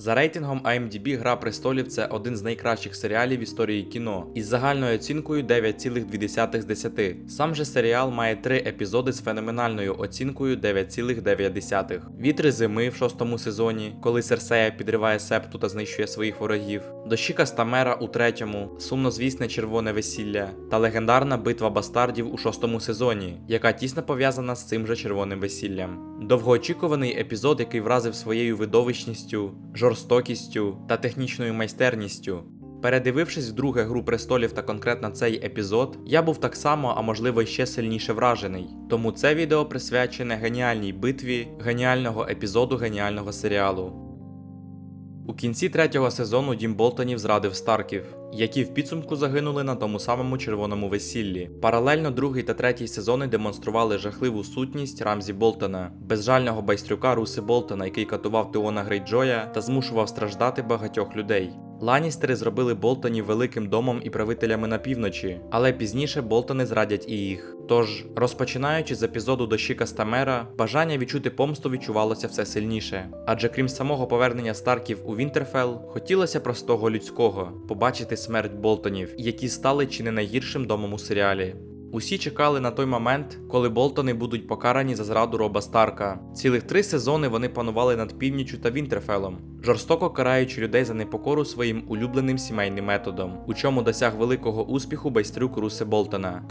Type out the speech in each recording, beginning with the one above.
За рейтингом IMDb Гра престолів це один з найкращих серіалів історії кіно із загальною оцінкою 9,2 з 10. Сам же серіал має три епізоди з феноменальною оцінкою 9,9. Вітри зими в шостому сезоні, коли Серсея підриває септу та знищує своїх ворогів, дощі Кастамера у третьому, сумнозвісне червоне весілля та легендарна битва бастардів у шостому сезоні, яка тісно пов'язана з цим же червоним весіллям. Довгоочікуваний епізод, який вразив своєю видовищністю, жорстокістю та технічною майстерністю. Передивившись вдруге гру престолів та конкретно цей епізод, я був так само, а можливо ще сильніше вражений. Тому це відео присвячене геніальній битві геніального епізоду геніального серіалу. У кінці третього сезону Дім Болтонів зрадив Старків, які в підсумку загинули на тому самому червоному весіллі. Паралельно другий та третій сезони демонстрували жахливу сутність Рамзі Болтона, безжального байстрюка Руси Болтона, який катував Теона Грейджоя та змушував страждати багатьох людей. Ланністери зробили Болтонів великим домом і правителями на півночі, але пізніше Болтони зрадять і їх. Тож, розпочинаючи з епізоду дощі Кастамера, бажання відчути помсту відчувалося все сильніше. Адже крім самого повернення Старків у Вінтерфелл, хотілося простого людського побачити смерть Болтонів, які стали чи не найгіршим домом у серіалі. Усі чекали на той момент, коли Болтони будуть покарані за зраду Роба Старка. Цілих три сезони вони панували над північчю та Вінтерфелом, жорстоко караючи людей за непокору своїм улюбленим сімейним методом, у чому досяг великого успіху байстрюк Руси Болтона.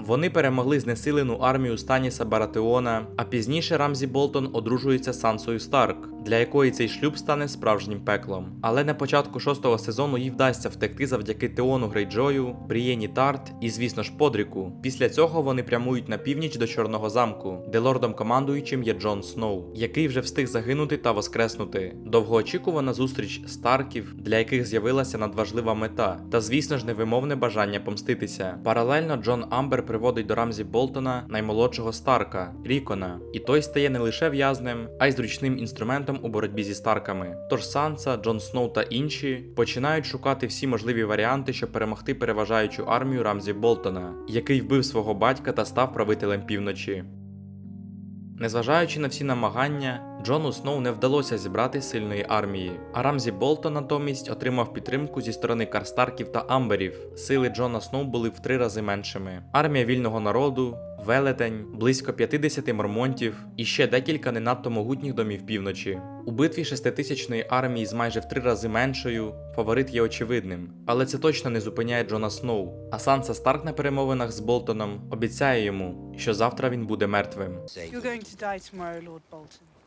Вони перемогли знесилену армію Станіса Баратеона, а пізніше Рамзі Болтон одружується з Сансою Старк, для якої цей шлюб стане справжнім пеклом. Але на початку шостого сезону їй вдасться втекти завдяки Теону Грейджою, Брієні Тарт і, звісно ж, Подріку. Після цього вони прямують на північ до Чорного замку, де лордом командуючим є Джон Сноу, який вже встиг загинути та воскреснути. Довгоочікувана зустріч Старків, для яких з'явилася надважлива мета, та, звісно ж, невимовне бажання помститися. Паралельно Джон Амбер приводить до Рамзі Болтона наймолодшого Старка Рікона, і той стає не лише в'язнем, а й зручним інструментом у боротьбі зі Старками. Тож Санса, Джон Сноу та інші починають шукати всі можливі варіанти, щоб перемогти переважаючу армію Рамзі Болтона, який вбив свого батька та став правителем півночі. Незважаючи на всі намагання, Джону Сноу не вдалося зібрати сильної армії, а Рамзі Болтон натомість отримав підтримку зі сторони Карстарків та Амберів. Сили Джона Сноу були в три рази меншими. Армія вільного народу, велетень, близько 50 мормонтів і ще декілька не надто могутніх домів півночі. У битві шеститисячної армії з майже в три рази меншою фаворит є очевидним, але це точно не зупиняє Джона Сноу. А Санса Старк на перемовинах з Болтоном обіцяє йому, що завтра він буде мертвим. You're going to die tomorrow, Lord Bolton.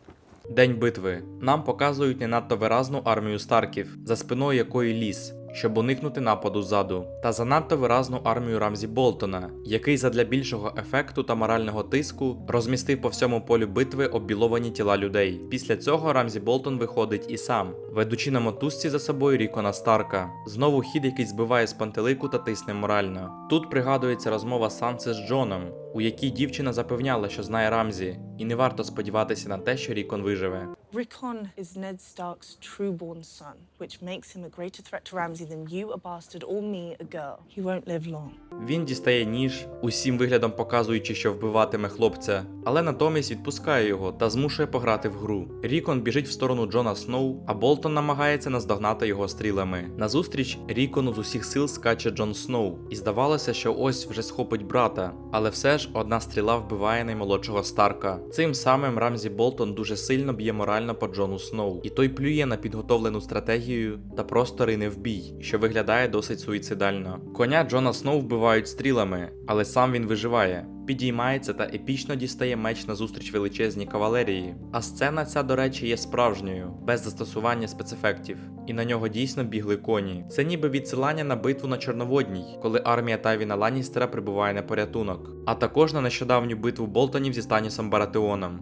День битви. Нам показують не надто виразну армію Старків, за спиною якої ліс, щоб уникнути нападу ззаду, та занадто виразну армію Рамзі Болтона, який задля більшого ефекту та морального тиску розмістив по всьому полю битви оббіловані тіла людей. Після цього Рамзі Болтон виходить і сам, ведучи на мотузці за собою Рікона Старка. Знову хід, який збиває з пантелику та тисне морально. Тут пригадується розмова Санси з Джоном, у якій дівчина запевняла, що знає Рамзі, і не варто сподіватися на те, що Рікон виживе. Rickon is Ned Stark's true-born son, which makes him a greater threat to Ramsay than you, a bastard, or me, a girl. He won't live long. Він дістає ніж, усім виглядом показуючи, що вбиватиме хлопця, але натомість відпускає його та змушує пограти в гру. Рікон біжить в сторону Джона Сноу, а Болтон намагається наздогнати його стрілами. Назустріч Рікону з усіх сил скаче Джон Сноу, і здавалося, що ось вже схопить брата, але все ж одна стріла вбиває наймолодшого Старка. Цим самим Рамзі Болтон дуже сильно б'є морально по Джону Сноу, і той плює на підготовлену стратегію та просто рине в бій, що виглядає досить суїцидально. Коня Джона Сноу вбивають стрілами, але сам він виживає. Підіймається та епічно дістає меч назустріч величезній кавалерії. А сцена ця, до речі, є справжньою, без застосування спецефектів. І на нього дійсно бігли коні. Це ніби відсилання на битву на Чорноводній, коли армія Тайвіна Ланністера прибуває на порятунок, а також на нещодавню битву Болтонів зі Станісом Баратеоном.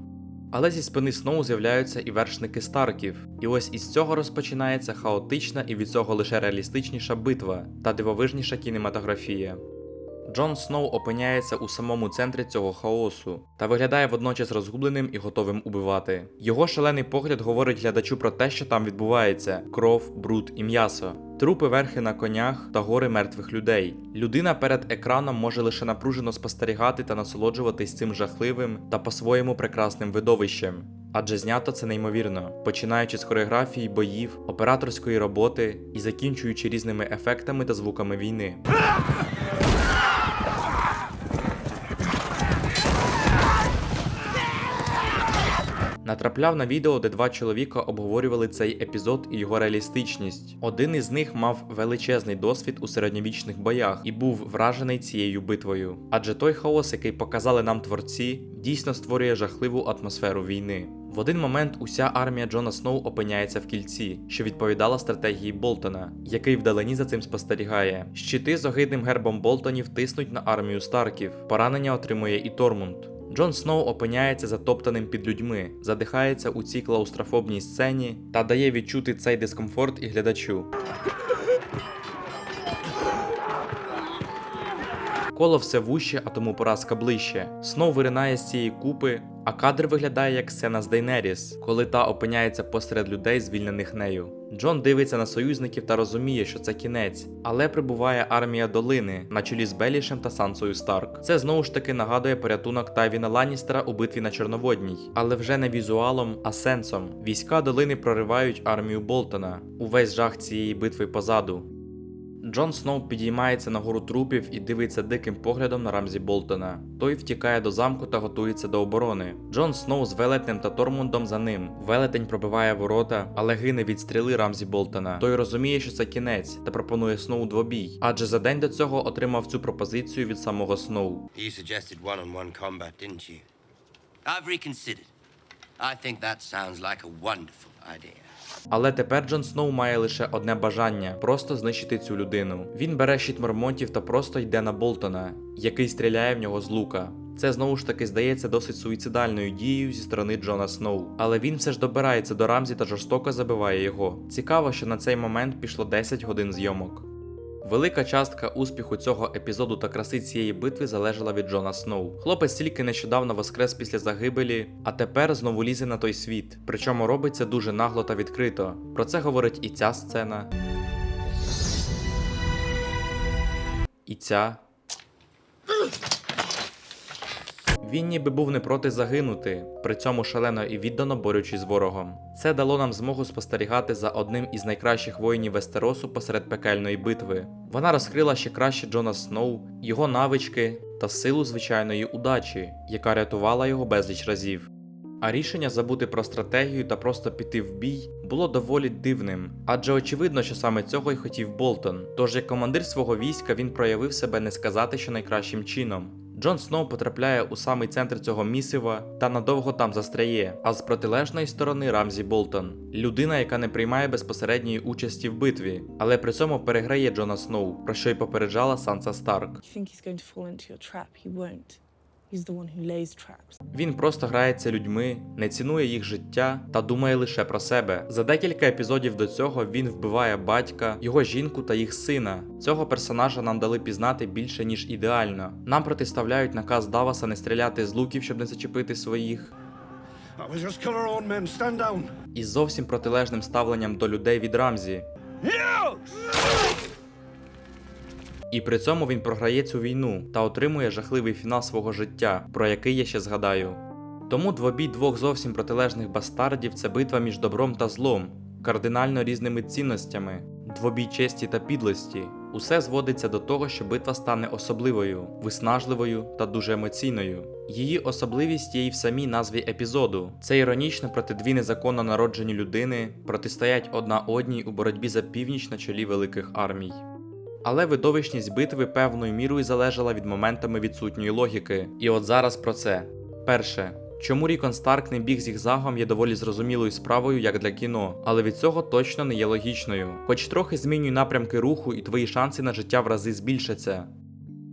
Але зі спини Сноу з'являються і вершники Старків, і ось із цього розпочинається хаотична і від цього лише реалістичніша битва та дивовижніша кінематографія. Джон Сноу опиняється у самому центрі цього хаосу та виглядає водночас розгубленим і готовим убивати. Його шалений погляд говорить глядачу про те, що там відбувається: кров, бруд і м'ясо. трупи верхи на конях та гори мертвих людей. Людина перед екраном може лише напружено спостерігати та насолоджуватись цим жахливим та по-своєму прекрасним видовищем. Адже знято це неймовірно, починаючи з хореографії боїв, операторської роботи і закінчуючи різними ефектами та звуками війни. Натрапляв на відео, де два чоловіка обговорювали цей епізод і його реалістичність. Один із них мав величезний досвід у середньовічних боях і був вражений цією битвою. Адже той хаос, який показали нам творці, дійсно створює жахливу атмосферу війни. В один момент уся армія Джона Сноу опиняється в кільці, що відповідала стратегії Болтона, який вдалині за цим спостерігає. Щити з огидним гербом Болтонів тиснуть на армію Старків. Поранення отримує і Тормунд. Джон Сноу опиняється затоптаним під людьми, задихається у цій клаустрофобній сцені та дає відчути цей дискомфорт і глядачу. Коло все вуще, а тому поразка ближче. Сноу виринає з цієї купи, а кадр виглядає як сцена з Дейнеріс, коли та опиняється посеред людей, звільнених нею. Джон дивиться на союзників та розуміє, що це кінець, але прибуває армія долини на чолі з Белішем та Сансою Старк. Це знову ж таки нагадує порятунок Тайвіна Ланністера у битві на Чорноводній, але вже не візуалом, а сенсом. Війська долини проривають армію Болтона. Увесь жах цієї битви позаду. Джон Сноу підіймається на гору трупів і дивиться диким поглядом на Рамзі Болтона. Той втікає до замку та готується до оборони. Джон Сноу з велетнем та Тормундом за ним. Велетень пробиває ворота, але гине від стріли Рамзі Болтона. Той розуміє, що це кінець, та пропонує Сноу двобій. Адже за день до цього отримав цю пропозицію від самого Сноу. I've reconsidered. I think that sounds like a wonderful idea. Але тепер Джон Сноу має лише одне бажання просто знищити цю людину. Він бере щит мормонтів та просто йде на Болтона, який стріляє в нього з лука. Це знову ж таки здається досить суїцидальною дією зі сторони Джона Сноу. Але він все ж добирається до Рамзі та жорстоко забиває його. Цікаво, що на цей момент пішло 10 годин зйомок. Велика частка успіху цього епізоду та краси цієї битви залежала від Джона Сноу. Хлопець тільки нещодавно воскрес після загибелі, а тепер знову лізе на той світ. Причому робить це дуже нагло та відкрито. Про це говорить і ця сцена. І ця. Він ніби був не проти загинути, при цьому шалено і віддано борючись з ворогом. Це дало нам змогу спостерігати за одним із найкращих воїнів Вестеросу посеред пекельної битви. Вона розкрила ще краще Джона Сноу, його навички та силу звичайної удачі, яка рятувала його безліч разів. А рішення забути про стратегію та просто піти в бій було доволі дивним, адже очевидно, що саме цього й хотів Болтон. Тож як командир свого війська він проявив себе не сказати, що найкращим чином. Джон Сноу потрапляє у самий центр цього місива та надовго там застряє. А з протилежної сторони Рамзі Болтон людина, яка не приймає безпосередньої участі в битві, але при цьому переграє Джона Сноу, про що й попереджала Санса Старк. You think he's going to fall into your trap? He won't. He's the one who lays traps. Він просто грається людьми, не цінує їх життя та думає лише про себе. За декілька епізодів до цього він вбиває батька, його жінку та їх сина. Цього персонажа нам дали пізнати більше ніж ідеально. Нам протиставляють наказ Даваса не стріляти з луків, щоб не зачепити своїх. That was just kill our own men. Stand down. із зовсім протилежним ставленням до людей від Рамзі. І при цьому він програє цю війну та отримує жахливий фінал свого життя, про який я ще згадаю. Тому двобій двох зовсім протилежних бастардів це битва між добром та злом, кардинально різними цінностями, двобій честі та підлості. Усе зводиться до того, що битва стане особливою, виснажливою та дуже емоційною. Її особливість є і в самій назві епізоду. Це іронічно проти дві незаконно народжені людини протистоять одна одній у боротьбі за північ на чолі великих армій. Але видовищність битви певною мірою залежала від моментами відсутньої логіки. І от зараз про це. Перше. Чому Рікон Старк не біг зігзагом є доволі зрозумілою справою як для кіно, але від цього точно не є логічною. Хоч трохи змінюй напрямки руху, і твої шанси на життя в рази збільшаться.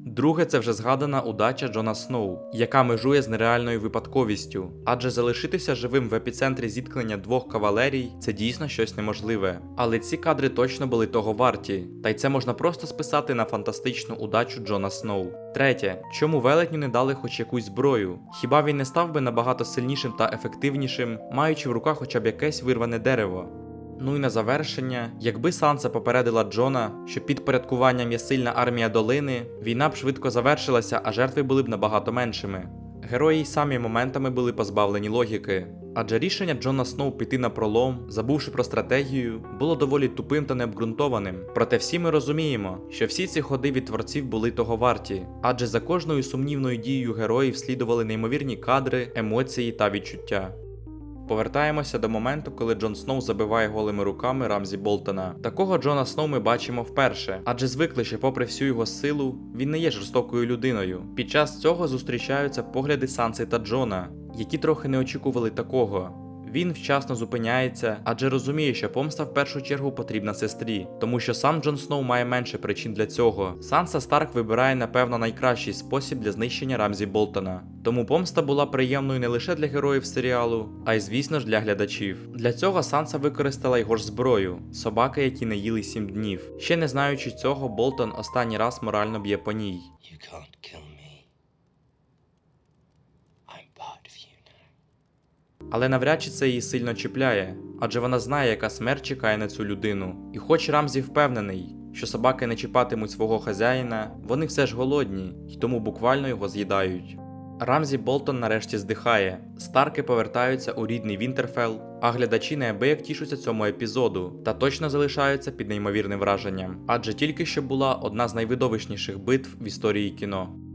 Друге, це вже згадана удача Джона Сноу, яка межує з нереальною випадковістю, адже залишитися живим в епіцентрі зіткнення двох кавалерій це дійсно щось неможливе. Але ці кадри точно були того варті, та й це можна просто списати на фантастичну удачу Джона Сноу. Третє, чому велетню не дали хоч якусь зброю? Хіба він не став би набагато сильнішим та ефективнішим, маючи в руках хоча б якесь вирване дерево? Ну і на завершення, якби Санса попередила Джона, що під порядкуванням є сильна армія долини, війна б швидко завершилася, а жертви були б набагато меншими. Герої й самі моментами були позбавлені логіки. Адже рішення Джона Сноу піти на пролом, забувши про стратегію, було доволі тупим та необґрунтованим. Проте всі ми розуміємо, що всі ці ходи від творців були того варті, адже за кожною сумнівною дією героїв слідували неймовірні кадри, емоції та відчуття. Повертаємося до моменту, коли Джон Сноу забиває голими руками Рамзі Болтона. Такого Джона Сноу ми бачимо вперше, адже звикли, що попри всю його силу, він не є жорстокою людиною. Під час цього зустрічаються погляди Санси та Джона, які трохи не очікували такого. Він вчасно зупиняється, адже розуміє, що помста в першу чергу потрібна сестрі, тому що сам Джон Сноу має менше причин для цього. Санса Старк вибирає, напевно, найкращий спосіб для знищення Рамзі Болтона. Тому помста була приємною не лише для героїв серіалу, а й, звісно ж, для глядачів. Для цього Санса використала його ж зброю собаки, які не їли сім днів. Ще не знаючи цього, Болтон останній раз морально б'є по ній. You can't kill me. I'm part of you. Але навряд чи це її сильно чіпляє, адже вона знає, яка смерть чекає на цю людину. І хоч Рамзі впевнений, що собаки не чіпатимуть свого хазяїна, вони все ж голодні і тому буквально його з'їдають. Рамзі Болтон нарешті здихає, старки повертаються у рідний Вінтерфелл, а глядачі неабияк тішуться цьому епізоду та точно залишаються під неймовірним враженням, адже тільки що була одна з найвидовищніших битв в історії кіно.